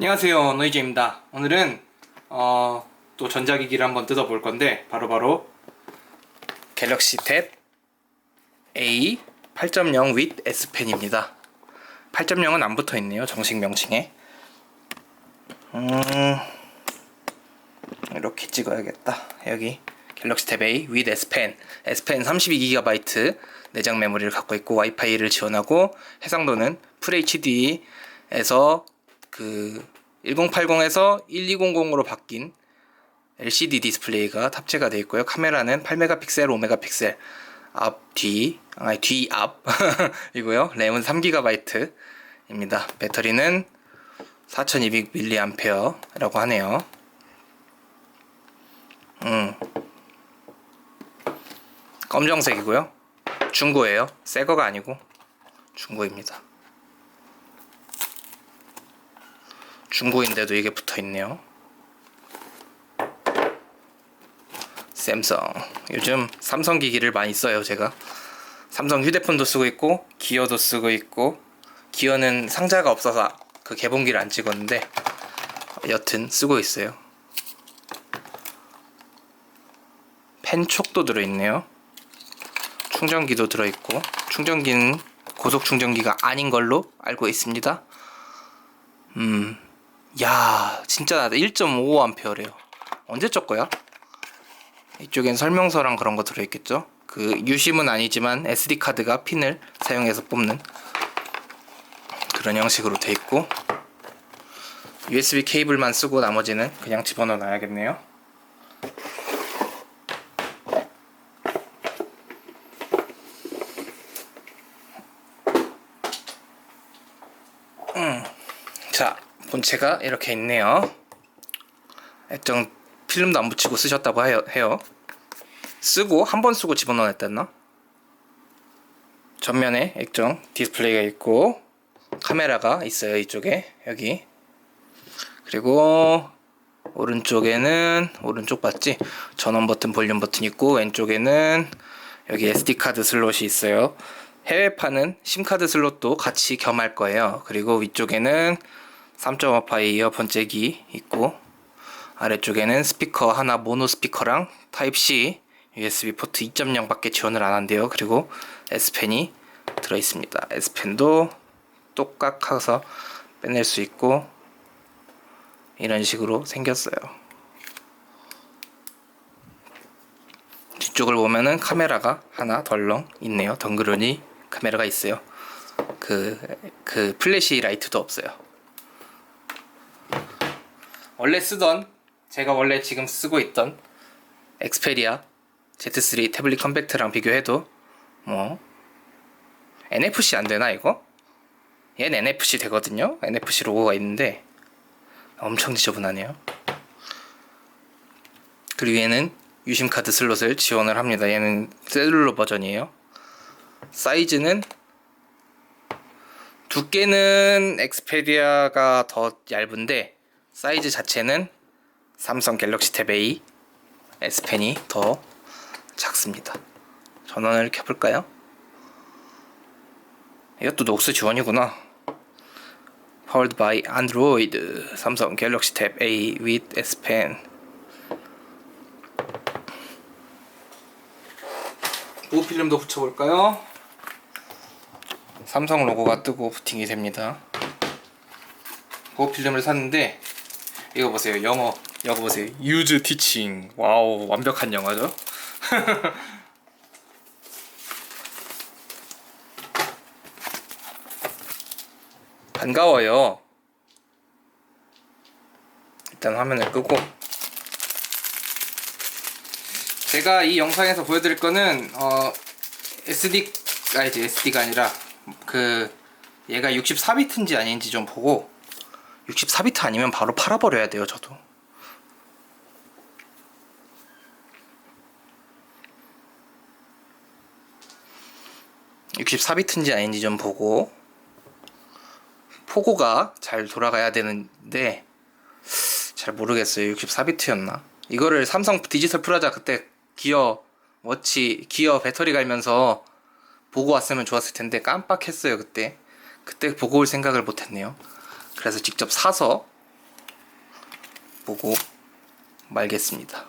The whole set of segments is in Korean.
안녕하세요 노이즈입니다. 오늘은 어, 또 전자기기를 한번 뜯어볼 건데 바로 바로 갤럭시 탭 A 8.0 with S펜입니다. 8.0은 안 붙어있네요 정식 명칭에. 음, 이렇게 찍어야겠다. 여기 갤럭시 탭 A with S펜. S펜 32GB 내장 메모리를 갖고 있고 와이파이를 지원하고 해상도는 FHD에서 그 1080에서 1200으로 바뀐 LCD 디스플레이가 탑재가 되어 있고요. 카메라는 8메가픽셀, 5메가픽셀 앞, 뒤, 아니 뒤, 앞 이고요. 램은 3GB입니다. 배터리는 4200mAh라고 하네요. 음. 검정색이고요. 중고예요. 새 거가 아니고 중고입니다. 중고인데도 이게 붙어 있네요. 샘성. 요즘 삼성 기기를 많이 써요, 제가. 삼성 휴대폰도 쓰고 있고, 기어도 쓰고 있고, 기어는 상자가 없어서 그 개봉기를 안 찍었는데, 여튼 쓰고 있어요. 펜촉도 들어있네요. 충전기도 들어있고, 충전기는 고속 충전기가 아닌 걸로 알고 있습니다. 음, 야, 진짜 나다. 1.5A래요. 언제 적 거야? 이쪽엔 설명서랑 그런 거 들어있겠죠? 그 유심은 아니지만 SD 카드가 핀을 사용해서 뽑는 그런 형식으로 돼 있고 USB 케이블만 쓰고 나머지는 그냥 집어넣어 놔야겠네요. 음, 자 본체가 이렇게 있네요. 액정 필름도 안 붙이고 쓰셨다고 해요. 쓰고 한 번 쓰고 집어넣었댔나? 전면에 액정 디스플레이가 있고 카메라가 있어요 이쪽에 여기 그리고 오른쪽에는 오른쪽 봤지 전원 버튼 볼륨 버튼 있고 왼쪽에는 여기 SD 카드 슬롯이 있어요 해외파는 심카드 슬롯도 같이 겸할 거예요 그리고 위쪽에는 3.5파이 이어폰 잭이 있고 아래쪽에는 스피커 하나 모노 스피커랑 타입 C USB 포트 2.0밖에 지원을 안 한대요. 그리고 S펜이 들어 있습니다. S펜도 똑깍해서 빼낼 수 있고 이런 식으로 생겼어요. 뒤쪽을 보면은 카메라가 하나 덜렁 있네요. 덩그러니 카메라가 있어요. 그, 그 플래시 라이트도 없어요. 원래 쓰던 제가 원래 지금 쓰고 있던 엑스페리아 Z3 태블릿 컴팩트랑 비교해도 뭐 NFC 안 되나 이거? 얘는 NFC 되거든요. NFC 로고가 있는데 엄청 지저분하네요. 그리고 얘는 유심 카드 슬롯을 지원을 합니다. 얘는 셀룰러 버전이에요. 사이즈는 두께는 엑스페리아가 더 얇은데 사이즈 자체는 삼성 갤럭시 탭 A S펜이 더 작습니다. 전원을 켜볼까요? 이것도 녹스 지원이구나. Powered by Android 삼성 갤럭시 탭 A with Spen 보호 필름도 붙여볼까요? 삼성 로고가 뜨고 부팅이 됩니다. 보호 필름을 샀는데 이거 보세요. 영어 이거 보세요. Use teaching. 와우 완벽한 영어죠. 반가워요. 일단 화면을 끄고. 제가 이 영상에서 보여드릴 거는 어 SD 아니지 SD가 아니라 그 얘가 64비트인지 아닌지 좀 보고 64비트 아니면 바로 팔아버려야 돼요, 저도. (64비트인지) 아닌지 좀 보고 포고가 잘 돌아가야 되는데 잘 모르겠어요. (64비트였나) 이거를 삼성 디지털 프라자 그때 기어 워치 기어 배터리 갈면서 보고 왔으면 좋았을 텐데 깜빡했어요 그때. 그때 보고 올 생각을 못했네요 그래서 직접 사서 보고 말겠습니다.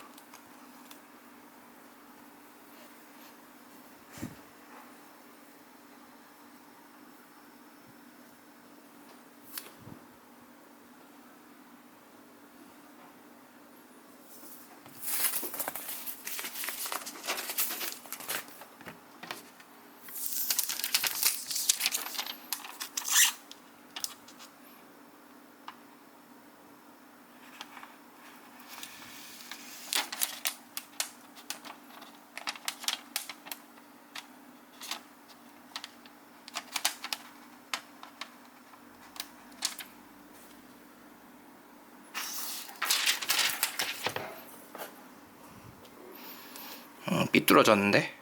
삐뚤어졌는데?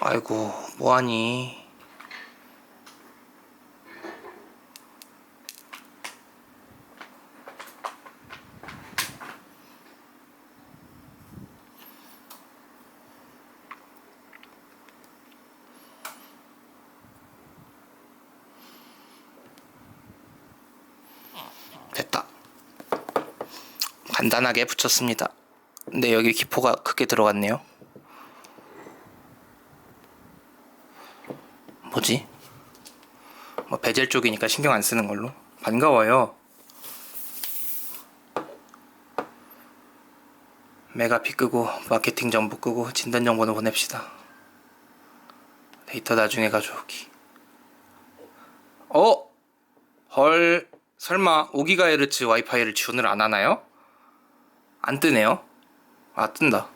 아이고, 뭐하니? 됐다. 간단하게 붙였습니다. 근데 여기 기포가 크게 들어갔네요. 뭐지? 뭐 베젤 쪽이니까 신경 안 쓰는 걸로. 반가워요. 메가피 끄고 마케팅 정보 끄고 진단 정보는 보냅시다. 데이터 나중에 가져오기. 어? 헐. 설마 5GHz 와이파이를 지원을 안 하나요? 안 뜨네요. 아, 뜬다.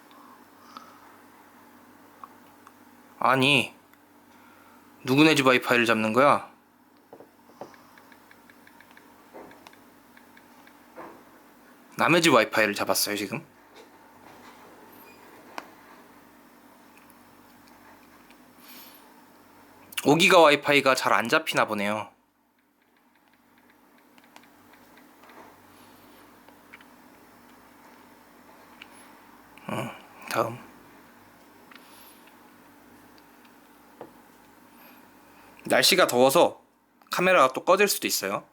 아니, 누구네 집 와이파이를 잡는 거야? 남의 집 와이파이를 잡았어요, 지금? 오기가 와이파이가 잘 안 잡히나 보네요. 다음 날씨가 더워서 카메라가 또 꺼질 수도 있어요.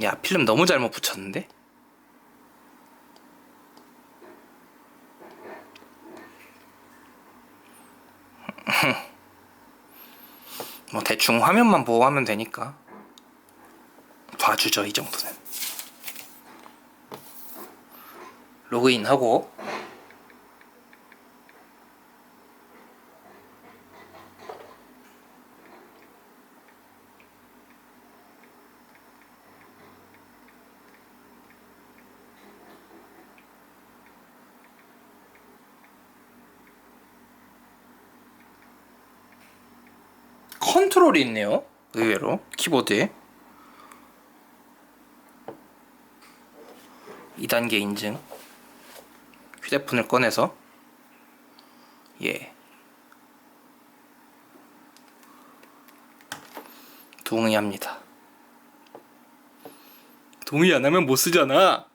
야, 필름 너무 잘못 붙였는데? 뭐 대충 화면만 보고 하면 되니까. 봐주죠 이 정도는. 로그인하고 컨트롤이 있네요. 의외로. 키보드에 2단계 인증. 휴대폰을 꺼내서. 예. 동의합니다. 동의 안 하면 못 쓰잖아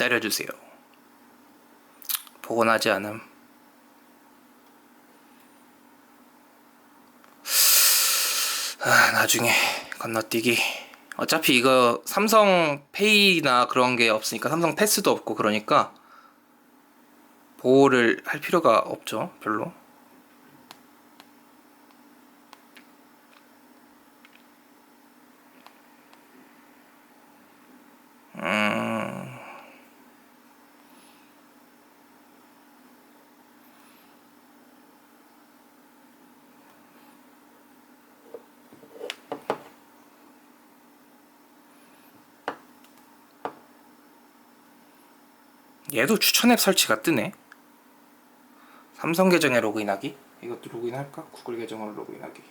기다려주세요 복원하지 않음 아, 나중에 건너뛰기. 어차피 이거 삼성 페이나 그런 게 없으니까 삼성 패스도 없고 그러니까 보호를 할 필요가 없죠. 별로. 얘도 추천 앱 설치가 뜨네. 삼성 계정에 로그인하기. 이것도 로그인할까? 구글 계정으로 로그인하기.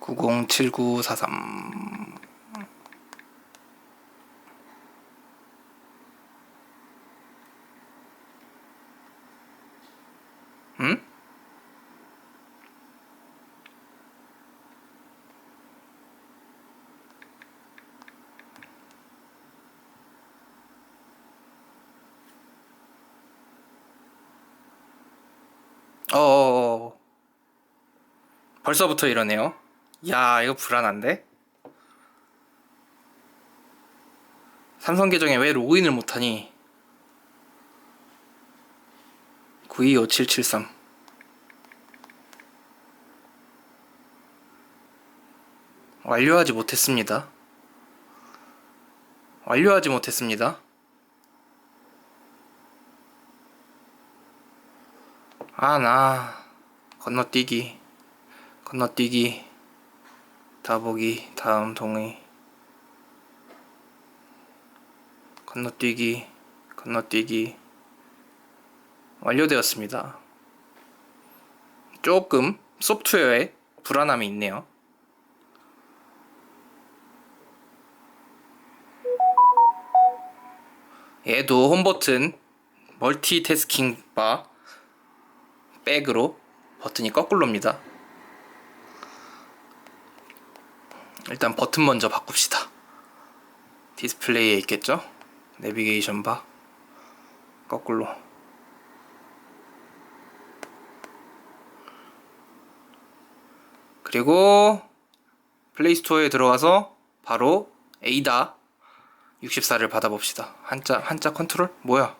907943 응? 어어어 벌써부터 이러네요. 야, 이거 불안한데? 삼성 계정에 왜 로그인을 못하니? 925773 완료하지 못했습니다. 완료하지 못했습니다. 아, 나 건너뛰기 건너뛰기 다보기 다음 동의 건너뛰기 건너뛰기 완료되었습니다. 조금 소프트웨어에 불안함이 있네요. 얘도 홈 버튼 멀티태스킹 바 백으로 버튼이 거꾸로입니다. 일단 버튼 먼저 바꿉시다. 디스플레이에 있겠죠? 내비게이션 바 거꾸로 그리고 플레이스토어에 들어가서 바로 에이다 64를 받아봅시다. 한자 한자 컨트롤 뭐야?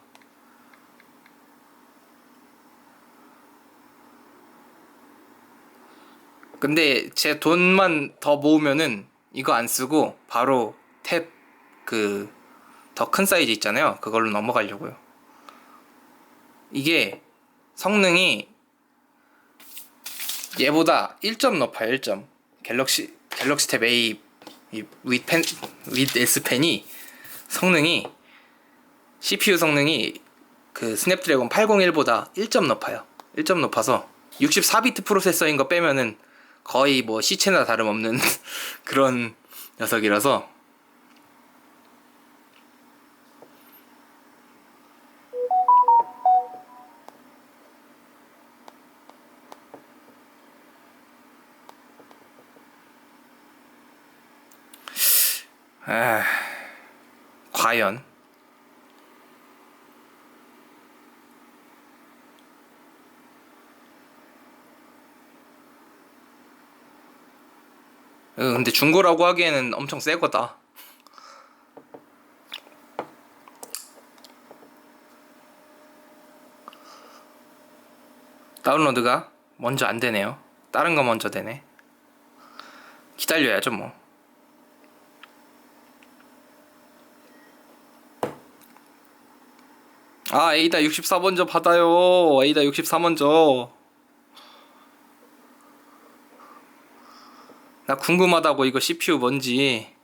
근데 제 돈만 더 모으면은 이거 안 쓰고 바로 탭 그 더 큰 사이즈 있잖아요. 그걸로 넘어가려고요. 이게 성능이 얘보다 1점 높아요. 1점. 갤럭시 갤럭시 탭 A 이윗펜 윗 S 펜이 성능이 CPU 성능이 그 스냅드래곤 801보다 1점 높아요. 1점 높아서 64비트 프로세서인 거 빼면은 거의 뭐 시체나 다름없는 그런 녀석이라서. 아, 과연 어, 근데 중고라고 하기에는 엄청 새 거다. 다운로드가 먼저 안 되네요. 다른 거 먼저 되네. 기다려야죠, 뭐. 아, 에이다 64 먼저 받아요. 에이다 64 먼저. 나 궁금하다고 이거 CPU 뭔지.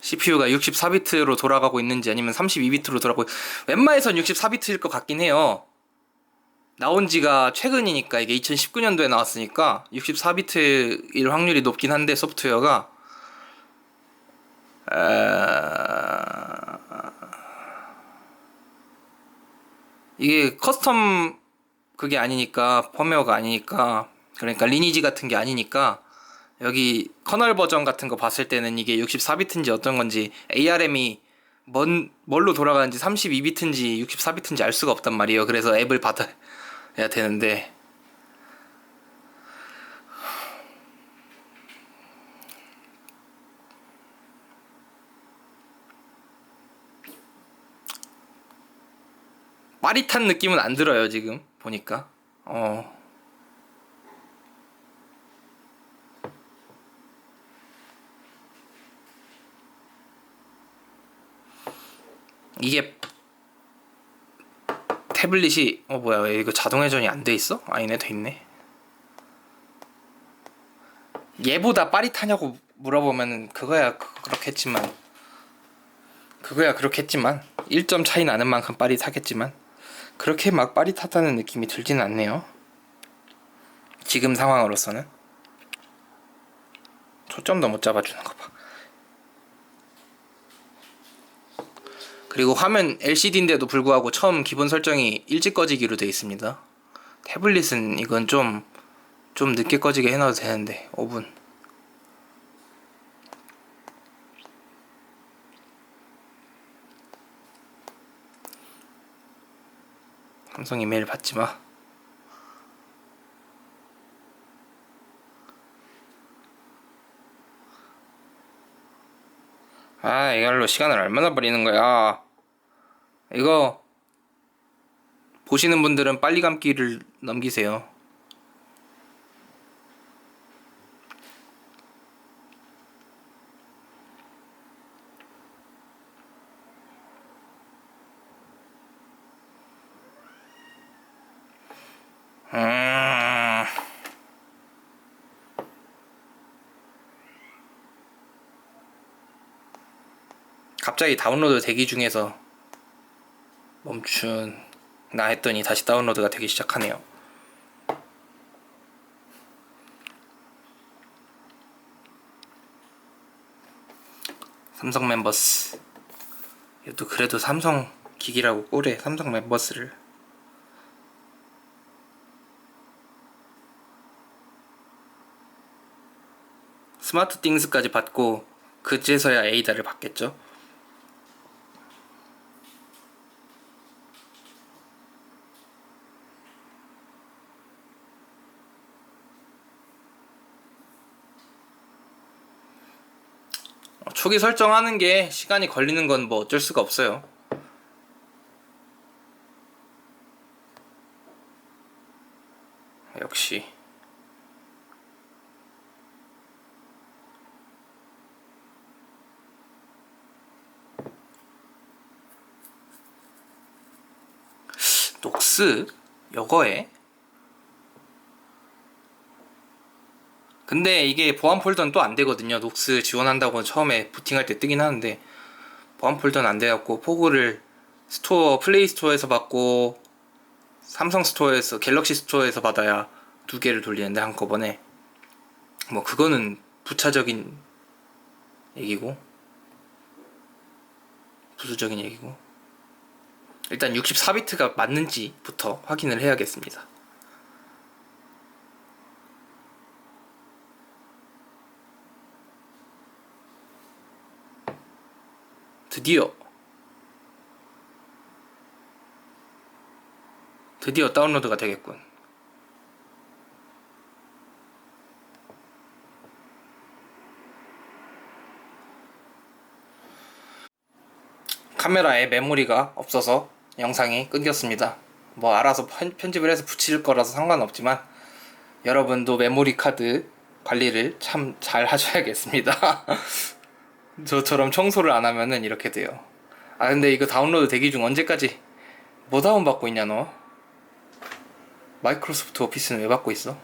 CPU가 64비트로 돌아가고 있는지 아니면 32비트로 돌아가고 웬만해선 64비트일 것 같긴 해요. 나온 지가 최근이니까 이게 2019년도에 나왔으니까 64비트일 확률이 높긴 한데 소프트웨어가 아... 이게 커스텀 그게 아니니까 펌웨어가 아니니까 그러니까 리니지 같은 게 아니니까 여기 커널 버전 같은 거 봤을 때는 이게 64비트인지 어떤 건지 ARM이 뭔 뭘로 돌아가는지 32비트인지 64비트인지 알 수가 없단 말이에요. 그래서 앱을 받아야 되는데 빠릿한 느낌은 안 들어요 지금 보니까. 어. 이게 태블릿이 어 뭐야 왜 이거 자동 회전이 안 돼 있어? 아니네 돼 있네. 얘보다 빠릿하냐고 물어보면 그거야 그- 그렇겠지만. 그거야 그렇겠지만 1점 차이 나는 만큼 빠릿하겠지만 그렇게 막 빠릿하다는 느낌이 들지는 않네요 지금 상황으로서는 초점도 못 잡아주는 거 봐. 그리고 화면 LCD인데도 불구하고 처음 기본 설정이 일찍 꺼지기로 되어 있습니다. 태블릿은 이건 좀, 좀 늦게 꺼지게 해놔도 되는데, 5분. 삼성 이메일 받지 마. 아, 이걸로 시간을 얼마나 버리는 거야. 이거 보시는 분들은 빨리 감기를 넘기세요. 갑자기 다운로드 대기 중에서 멈춘 나 했더니 다시 다운로드가 되기 시작하네요. 삼성 멤버스. 얘도 그래도 삼성 기기라고 꼴에 삼성 멤버스를. 스마트 띵스까지 받고 그제서야 에이다를 받겠죠. 초기 설정하는 게 시간이 걸리는 건 뭐 어쩔 수가 없어요. 역시 녹스 요거에 근데 이게 보안 폴더는 또 안 되거든요. 녹스 지원한다고 처음에 부팅할 때 뜨긴 하는데 보안 폴더는 안 돼갖고 포구를 스토어 플레이 스토어에서 받고 삼성 스토어에서 갤럭시 스토어에서 받아야 두 개를 돌리는데 한꺼번에 뭐 그거는 부차적인 얘기고 부수적인 얘기고 일단 64비트가 맞는지부터 확인을 해야겠습니다. 드디어 드디어 다운로드가 되겠군. 카메라에 메모리가 없어서 영상이 끊겼습니다. 뭐 알아서 편- 편집을 해서 붙일 거라서 상관없지만 여러분도 메모리 카드 관리를 참 잘 하셔야겠습니다. 저처럼 청소를 안 하면은 이렇게 돼요. 아 근데 이거 다운로드 대기 중 언제까지 뭐 다운 받고 있냐 너? 마이크로소프트 오피스는 왜 받고 있어?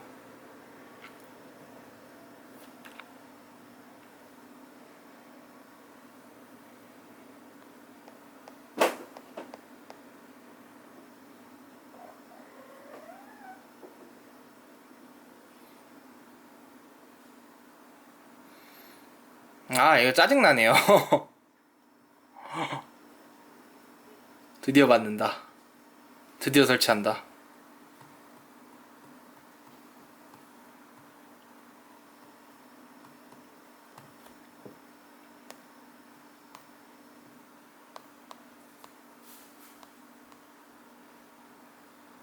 아 이거 짜증나네요. 드디어 받는다. 드디어 설치한다.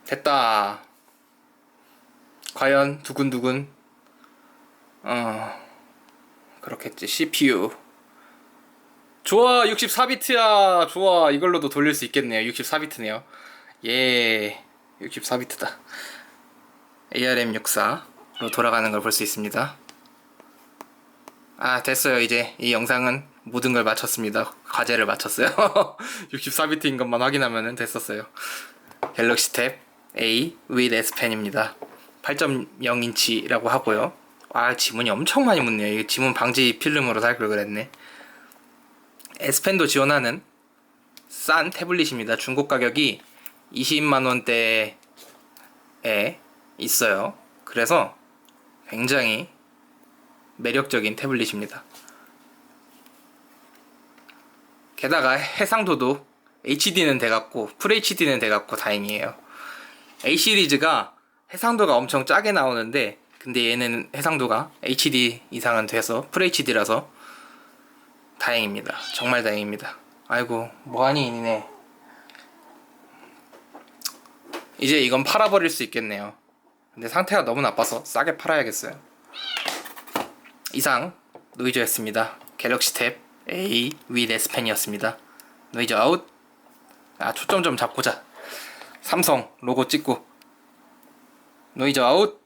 됐다. 과연 두근두근. 어. 그렇겠지. CPU. 좋아, 64비트야. 좋아, 이걸로도 돌릴 수 있겠네요. 64비트네요. 예, 64비트다. ARM64로 돌아가는 걸 볼 수 있습니다. 아, 됐어요. 이제 이 영상은 모든 걸 마쳤습니다. 과제를 마쳤어요. 64비트인 것만 확인하면 됐었어요. 갤럭시 탭 A with S 펜입니다. 8.0인치라고 하고요. 아 지문이 엄청 많이 묻네요. 이게 지문 방지 필름으로 살 걸 그랬네. S 펜도 지원하는 싼 태블릿입니다. 중고 가격이 20만 원대에 있어요. 그래서 굉장히 매력적인 태블릿입니다. 게다가 해상도도 HD는 돼갖고 FHD는 돼갖고 다행이에요. A 시리즈가 해상도가 엄청 짜게 나오는데 근데 얘는 해상도가 HD 이상은 돼서 FHD라서 다행입니다. 정말 다행입니다. 아이고 뭐하니 이네. 이제 이건 팔아버릴 수 있겠네요. 근데 상태가 너무 나빠서 싸게 팔아야겠어요. 이상 노이즈였습니다. 갤럭시 탭 A 윗 S펜이었습니다. 노이즈 아웃. 아 초점 좀 잡고자. 삼성 로고 찍고 노이즈 아웃.